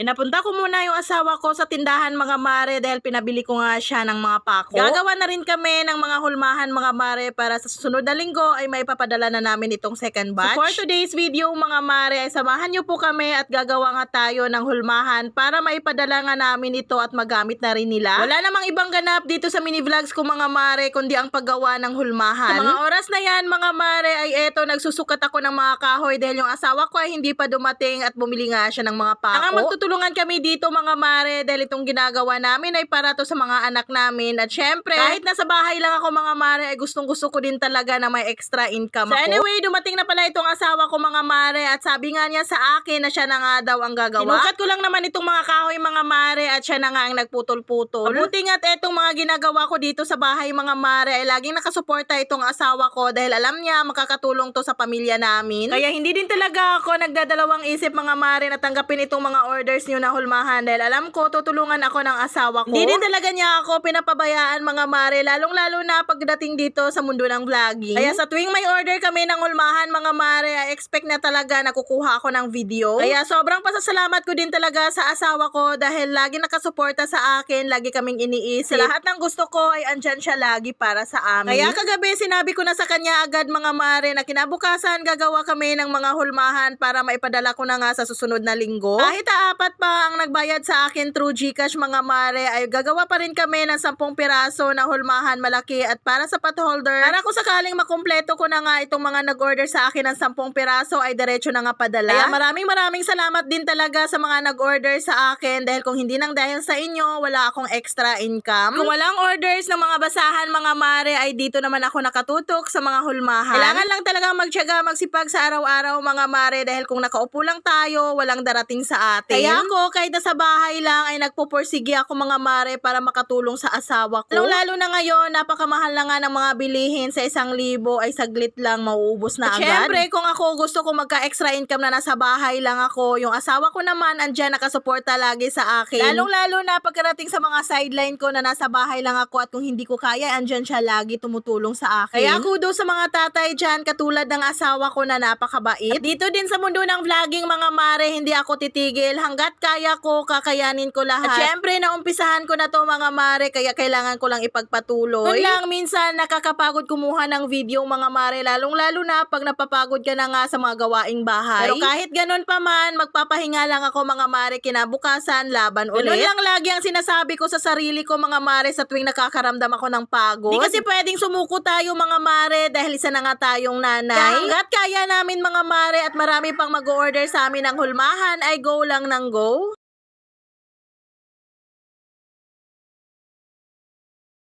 Pinapunta ko muna yung asawa ko sa tindahan mga mare dahil pinabili ko nga siya ng mga pako. Gagawa na rin kami ng mga hulmahan mga mare para sa susunod na linggo ay may papadala na namin itong second batch. So for today's video mga mare ay samahan niyo po kami at gagawa nga tayo ng hulmahan para maipadala nga namin ito at magamit na rin nila. Wala namang ibang ganap dito sa mini vlogs ko mga mare kundi ang paggawa ng hulmahan. Sa mga oras na yan mga mare ay eto nagsusukat ako ng mga kahoy dahil yung asawa ko ay hindi pa dumating at bumili nga siya ng mga pako. Ang magtutulungan kami dito mga mare dahil itong ginagawa namin ay para to sa mga anak namin at syempre kahit nasa bahay lang ako mga mare ay gustong gusto ko din talaga na may extra income So ako. anyway, dumating na pala itong asawa ko mga mare at sabi nga niya sa akin na siya na nga daw ang gagawa. Tinukat ko lang naman itong mga kahoy mga mare at siya na nga ang nagputol-putol. Mabuti nga't etong mga ginagawa ko dito sa bahay mga mare ay laging nakasuporta itong asawa ko dahil alam niya makakatulong to sa pamilya namin. Kaya hindi din talaga ako nagdadalawang isip mga mare na tanggapin itong mga orders niyo na hulmahan dahil alam ko tutulungan ako ng asawa ko. Hindi din talaga niya ako pinapabayaan mga mare lalong-lalo na pagdating dito sa mundo ng vlogging. Kaya sa tuwing may order kami ng hulmahan mga mare, I expect na talaga na kukuha ako ng video. Kaya sobrang pasasalamat ko din talaga sa asawa ko dahil lagi nakasuporta sa akin, lagi kaming iniisip. Sa lahat ng gusto ko ay andyan siya lagi para sa amin. Kaya kagabi sinabi ko na sa kanya agad mga mare na kinabukasan gagawa kami ng mga hulmahan para maipadala ko na nga sa susunod na linggo. Kahit apat pa ang nagbayad sa akin through Gcash mga mare ay gagawa pa rin kami ng 10 piraso na hulmahan malaki at para sa pot holder. Para kung sakaling makumpleto ko na nga itong mga nag-order sa akin ng 10 piraso ay diretso na nga padala. Kaya maraming maraming salamat din talaga sa mga nag-order sa akin dahil kung hindi nang dahil sa inyo, wala akong extra income. Kung walang orders ng mga basahan mga mare ay dito naman ako nakatutok sa mga hulmahan. Kailangan lang talagang magtiyaga, magsipag sa araw-araw mga mare dahil kung nakaupo lang tayo, walang darating sa atin. Kaya ako, kahit nasa bahay lang ay nagpupursige ako mga mare para makatulong sa asawa ko. Lalo na ngayon, napakamahal na nga ng mga bilihin sa isang libo ay saglit lang mauubos na At agad. Syempre, kung ako gusto ko magka-extra income na nasa bahay lang ako, yung asawa ko naman andyan nakasuporta lagi sa akin. Lalong-lalo na pagkarating sa mga sideline ko na nasa bahay lang ako at kung hindi ko kaya, andyan siya lagi tumutulong sa akin. Kaya kudo sa mga tatay dyan, katulad ng asawa ko na napakabait. At dito din sa mundo ng vlogging mga mare, hindi ako titigil. Hanggat kaya ko, kakayanin ko lahat. At syempre, naumpisahan ko na to mga mare, kaya kailangan ko lang ipagpatuloy. Yun lang, minsan nakakapagod kumuha ng video mga mare, lalong-lalo na pag napapagod ka na nga sa mga gawaing bahay. Pero kahit ganun pa man, magpapahinga lang ako mga mare, kinabukasan, laban ulit. Ganun lang lagi ang sinasabi ko sa sarili ko mga mare sa tuwing nakakaramdam ako ng pagod. Di kasi pwedeng sumuko tayo mga mare dahil isa na nga tayong nanay. Kaya hanggat kaya namin mga mare at marami pang mag-order sa amin ng hulmahan ay go lang ng go.